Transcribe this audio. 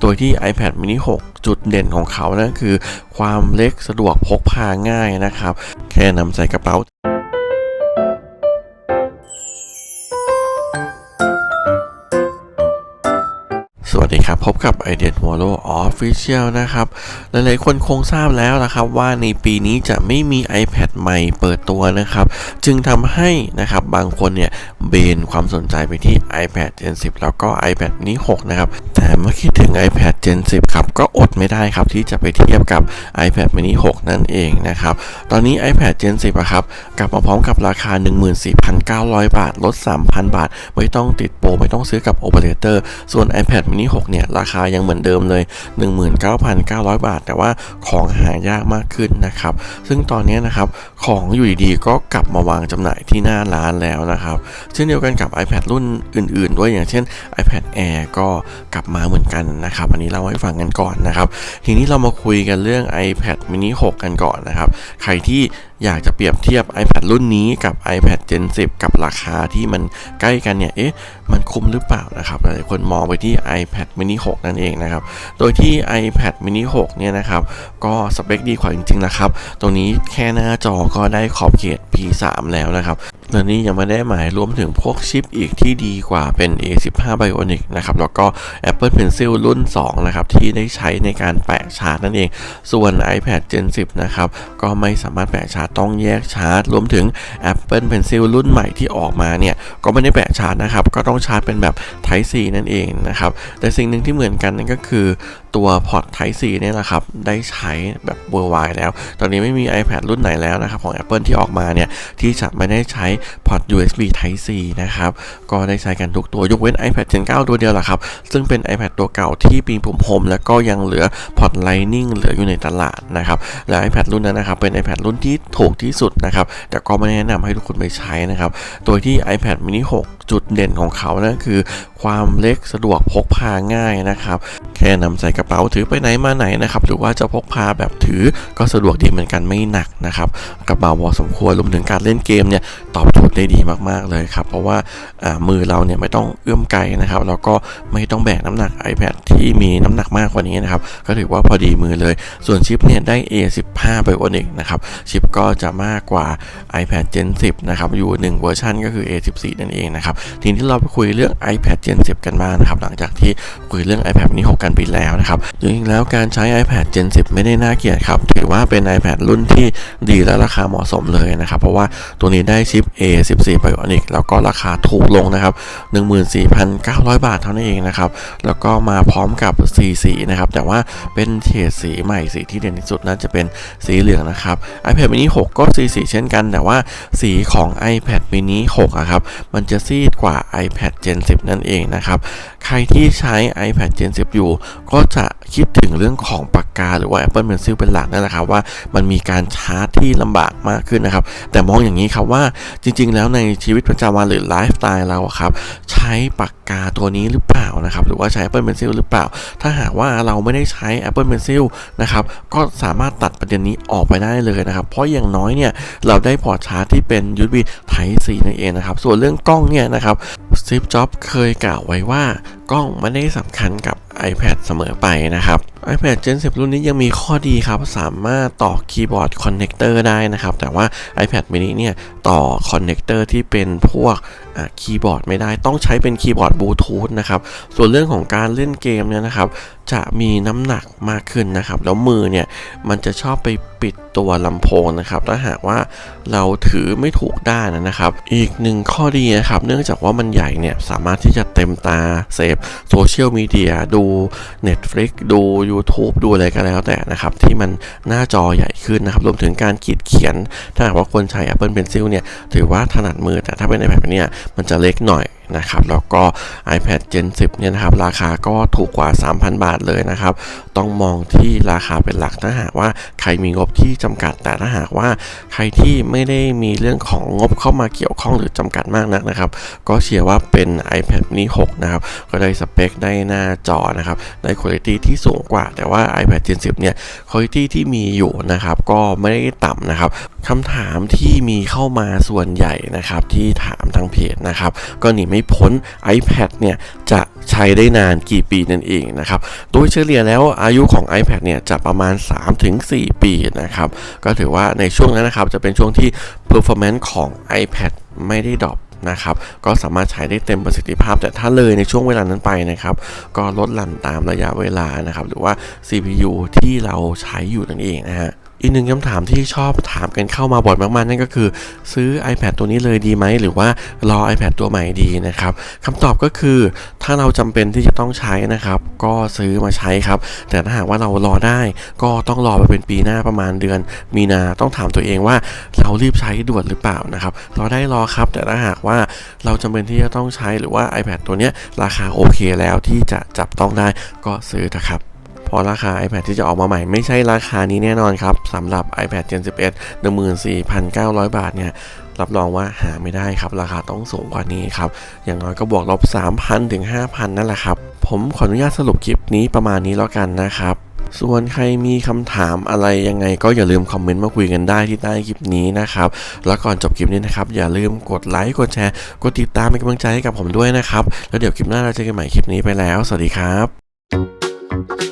โดยที่ iPad mini 6 จุดเด่นของเขานั่นคือ ความเล็กสะดวกพกพาง่ายนะครับ แค่นำใส่กระเป๋าสวัสดี ครับพบกับ i d e a w a l l o Official นะครับ หลายๆคนคงทราบแล้วนะครับว่าในปีนี้จะไม่มี iPad ใหม่เปิดตัวนะครับ จึงทำให้นะครับบางคนเนี่ยเบนความสนใจไปที่ iPad Gen 10 แล้วก็ iPad mini 6 นะครับ แต่เมื่อคิดถึง iPad Gen 10 ครับ ก็อดไม่ได้ครับที่จะไปเทียบกับ iPad mini 6 นั่นเองนะครับ ตอนนี้ iPad Gen 10อะครับกลับมาพร้อมกับราคา 14,900 บาท ลด 3,000 บาท ไม่ต้องติดโปรไม่ต้องซื้อกับโอเปอเรเตอร์ส่วน iPad mini 6 เนี่ยราคายังเหมือนเดิมเลย 19,900 บาท แต่ว่าของหายากมากขึ้นนะครับ ซึ่งตอนนี้นะครับของอยู่ดีๆก็กลับมาวางจำหน่ายที่หน้าร้านแล้วนะครับ เช่นเดียวกันกับ iPad รุ่นอื่น ๆ ด้วยอย่างเช่น iPad Air ก็กลับมาเหมือนกันนะครับ อันนี้เราให้ฟังกันก่อนนะครับ ทีนี้เรามาคุยกันเรื่อง iPad mini 6 กันก่อนนะครับ ใครที่อยากจะเปรียบเทียบ iPad รุ่นนี้กับ iPad Gen 10 กับราคาที่มันใกล้กันเนี่ย เอ๊ะ มันคุ้มหรือเปล่านะครับ หลายคนมองไปที่ iPad mini 6 นั่นเองนะครับ โดยที่ iPad mini 6 เนี่ยนะครับ ก็สเปคดีกว่าจริงๆนะครับ ตรงนี้แค่หน้าจอก็ได้ขอบเขต P3 แล้วนะครับและนี่ยังไม่ได้หมายรวมถึงพวกชิปอีกที่ดีกว่าเป็น A15 Bionic นะครับ แล้วก็ Apple Pencil รุ่น 2 นะครับ ที่ได้ใช้ในการแปะชาร์จนั่นเอง ส่วน iPad Gen 10 นะครับ ก็ไม่สามารถแปะชาร์จต้องแยกชาร์จ รวมถึง Apple Pencil รุ่นใหม่ที่ออกมาเนี่ย ก็ไม่ได้แปะชาร์จนะครับ ก็ต้องชาร์จเป็นแบบ Type C นั่นเองนะครับ แต่สิ่งหนึ่งที่เหมือนกันนั่นก็คือ ตัวพอร์ต Type C เนี่ยแหละครับ ได้ใช้แบบ worldwide แล้ว ตอนนี้ไม่มี iPad รุ่นไหนแล้วนะครับ ของ Apple ที่ออกมาเนี่ย ที่จะไม่ได้ใช้พอร์ต USB Type C นะครับ ก็ได้ใช้กันทุกตัวยกเว้น iPad Gen 9 ตัวเดียวแหละครับ ซึ่งเป็น iPad ตัวเก่าที่ปีปุ่มพรมแล้วก็ยังเหลือพอร์ต Lightning เหลืออยู่ในตลาดนะครับ และ iPad รุ่นนั้นนะครับ เป็น iPad รุ่นที่ถูกที่สุดนะครับ แต่ก็ไม่แนะนำให้ทุกคนไปใช้นะครับโดยที่ iPad mini 6 จุดเด่นของเขานั่นคือ ความเล็กสะดวกพกพาง่ายนะครับ แค่นำใส่กระเป๋าถือไปไหนมาไหนนะครับหรือว่าจะพกพาแบบถือก็สะดวกดีเหมือนกันไม่หนักนะครับกระเป๋าพอสมควรรวมถึงการเล่นเกมเนี่ยตอบโจทย์ได้ดีมากๆเลยครับเพราะว่ามือเราเนี่ยไม่ต้องเอื้อมไกลนะครับแล้วก็ไม่ต้องแบกน้ำหนัก iPad ที่มีน้ำหนักมากกว่านี้นะครับก็ถือว่าพอดีมือเลย ส่วนชิปเนี่ยได้ A15 Bionic นะครับชิปก็จะมากกว่า iPad Gen 10นะครับอยู่ 1 เวอร์ชันก็คือ A14 นั่นเองนะครับทีนี้เราไปคุยเรื่อง iPad Gen 10 กันบ้างนะครับหลังจากที่คุยเรื่อง iPad mini 6 กันไปแล้วนะครับจริงๆแล้วการใช้ iPad Gen 10 ไม่ได้น่าเกลียดครับ ถือว่าเป็น iPad รุ่นที่ดีและราคาเหมาะสมเลยนะครับ เพราะว่าตัวนี้ได้ชิป A14 Bionic แล้วก็ราคาถูกลงนะครับ 14,900 บาทเท่านั้นเองนะครับ แล้วก็มาพร้อมกับสีสีนะครับ แต่ว่าเป็นเฉดสีใหม่สีที่เด่นที่สุดน่าจะเป็นสีเหลืองนะครับ iPad mini 6 ก็สีสีเช่นกัน แต่ว่าสีของ iPad mini 6อะครับมันจะซีดกว่า iPad Gen 10 นั่นเองนะครับ ใครที่ใช้ iPad Gen 10 อยู่ก็จะคิดถึงเรื่องของปากกาหรือว่า Apple Pencil เป็นหลักนั่นแหละครับว่ามันมีการชาร์จที่ลำบากมากขึ้นนะครับ แต่มองอย่างนี้ครับว่าจริง ๆ แล้วในชีวิตประจำวันหรือไลฟ์สไตล์เราครับ ใช้ปากกาตัวนี้หรือเปล่านะครับหรือว่าใช้ Apple Pencil หรือเปล่า ถ้าหากว่าเราไม่ได้ใช้ Apple Pencil นะครับก็สามารถตัดประเด็นนี้ออกไปได้เลยนะครับ เพราะอย่างน้อยเนี่ยเราได้พอร์ตชาร์จที่เป็น USB Type C นั่นเองนะครับ ส่วนเรื่องกล้องเนี่ยนะครับสตีฟจ็อบเคยกล่าวไว้ว่ากล้องไม่ได้สำคัญกับ iPad เสมอไปนะครับ iPad Gen 10 รุ่นนี้ยังมีข้อดีครับ สามารถต่อคีย์บอร์ดคอนเนคเตอร์ได้นะครับ แต่ว่า iPad mini เนี่ย ต่อคอนเนคเตอร์ที่เป็นพวกคีย์บอร์ดไม่ได้ ต้องใช้เป็นคีย์บอร์ดบลูทูธนะครับ ส่วนเรื่องของการเล่นเกมเนี่ยนะครับ จะมีน้ำหนักมากขึ้นนะครับ แล้วมือเนี่ยมันจะชอบไปปิดตัวลำโพงนะครับ ถ้าหากว่าเราถือไม่ถูกด้านนะครับ อีกหนึ่งข้อดีนะครับ เนื่องจากว่ามันใหญ่เนี่ยสามารถที่จะเต็มตาเสพโซเชียลมีเดียดู Netflix ดู YouTube ดูอะไรก็แล้วแต่นะครับ ที่มันหน้าจอใหญ่ขึ้นนะครับรวมถึงการขีดเขียน ถ้าหากว่าคนใช้ Apple Pencil เนี่ยถือว่าถนัดมือแต่ถ้าเป็น iPad เนี่ยมันจะเล็กหน่อย นะครับแล้วก็ iPad Gen 10 เนี่ยนะครับราคาก็ถูกกว่า 3,000 บาทเลยนะครับต้องมองที่ราคาเป็นหลักถ้าหากว่าใครมีงบที่จำกัด แต่ถ้าหากว่าใครที่ไม่ได้มีเรื่องของงบเข้ามาเกี่ยวข้องหรือจำกัดมากนักนะครับ ก็เชียร์ว่าเป็น iPad mini 6 นะครับ ก็ได้สเปคได้หน้าจอนะครับ ได้คุณภาพที่สูงกว่า แต่ว่า iPad Gen 10 เนี่ยคุณภาพที่มีอยู่นะครับ ก็ไม่ได้ต่ำนะครับคำถามที่มีเข้ามาส่วนใหญ่นะครับ ที่ถามทางเพจนะครับ ก็หนีไม่ผล iPad เนี่ยจะใช้ได้นานกี่ปีนั่นเองนะครับ โดยเฉลี่ยแล้วอายุของ iPad เนี่ยจะประมาณ 3-4 ปีนะครับ ก็ถือว่าในช่วงนั้นนะครับจะเป็นช่วงที่ performance ของ iPad ไม่ได้ดรอปนะครับ ก็สามารถใช้ได้เต็มประสิทธิภาพ แต่ถ้าเลยในช่วงเวลานั้นไปนะครับ ก็ลดหลั่นตามระยะเวลานะครับ หรือว่า CPU ที่เราใช้อยู่นั่นเองนะฮะ อีกหนึ่งคำถามที่ชอบถามกันเข้ามาบ่อยมากๆ นั่นก็คือ ซื้อ iPad ตัวนี้เลยดีไหม หรือว่ารอ iPad ตัวใหม่ดีนะครับคำตอบก็คือถ้าเราจำเป็นที่จะต้องใช้นะครับ ก็ซื้อมาใช้ครับ แต่ถ้าหากว่าเรารอได้ ก็ต้องรอไปเป็นปีหน้าประมาณเดือน มีนาต้องถามตัวเองว่าเรารีบใช้ด่วนหรือเปล่านะครับรอได้รอครับ แต่ถ้าหากว่าเราจำเป็นที่จะต้องใช้หรือว่า iPad ตัวนี้ราคาโอเคแล้วที่จะจับต้องได้ก็ซื้อนะครับ ราะราคา iPad ที่จะออกมาใหม่ไม่ใช่ราคานี้แน่นอนครับสำหรับ iPad Gen 11 14,900 บาทเนี่ยรับรองว่าหาไม่ได้ครับ ราคาต้องสูงกว่านี้ครับ อย่างน้อยก็บวกลบ 3,000 ถึง 5,000 นั่นแหละครับ ผมขออนุญาตสรุปคลิปนี้ประมาณนี้แล้วกันนะครับส่วนใครมีคำถามอะไรยังไงก็อย่าลืมคอมเมนต์มาคุยกันได้ที่ใต้คลิปนี้นะครับ แล้วก่อนจบคลิปนี้นะครับ อย่าลืมกดไลค์ กดแชร์ กดติดตามเป็นกำลังใจให้กับผมด้วยนะครับ แล้วเดี๋ยวคลิปหน้าเราเจอกันใหม่คลิปนี้ไปแล้ว สวัสดีครับ